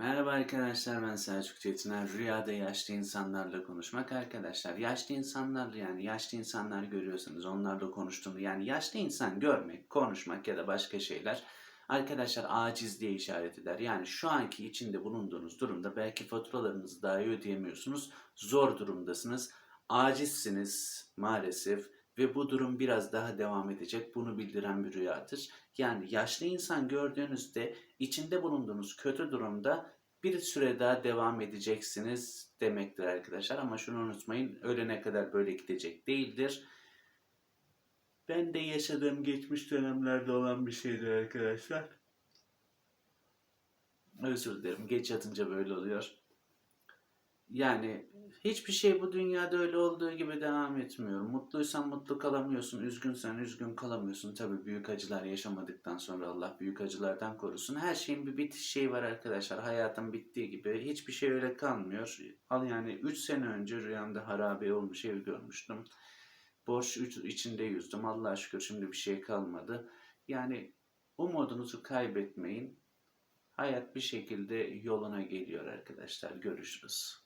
Merhaba arkadaşlar ben Selçuk Çetiner. Rüyada yaşlı insanlarla konuşmak arkadaşlar. Yaşlı insanlarla yani yaşlı insanlar görüyorsanız onlarla konuştuğunu yani yaşlı insan görmek, konuşmak ya da başka şeyler arkadaşlar aciz diye işaret eder. Yani şu anki içinde bulunduğunuz durumda belki faturalarınızı dahi ödeyemiyorsunuz. Zor durumdasınız. Acizsiniz maalesef ve bu durum biraz daha devam edecek. Bunu bildiren bir rüyadır. Yani yaşlı insan gördüğünüzde içinde bulunduğunuz kötü durumda bir süre daha devam edeceksiniz demektir arkadaşlar. Ama şunu unutmayın ölene kadar böyle gidecek değildir. Ben de yaşadığım geçmiş dönemlerde olan bir şeydir arkadaşlar. Özür dilerim. Geç yatınca böyle oluyor. Yani hiçbir şey bu dünyada öyle olduğu gibi devam etmiyor. Mutluysan mutlu kalamıyorsun, üzgünsen üzgün kalamıyorsun. Tabii büyük acılar yaşamadıktan sonra Allah büyük acılardan korusun. Her şeyin bir bitiş şeyi var arkadaşlar. Hayatın bittiği gibi hiçbir şey öyle kalmıyor. Al yani 3 sene önce rüyamda harabe olmuş ev görmüştüm. Borç içinde yüzdüm. Allah'a şükür şimdi bir şey kalmadı. Yani umudunuzu kaybetmeyin. Hayat bir şekilde yoluna geliyor arkadaşlar. Görüşürüz.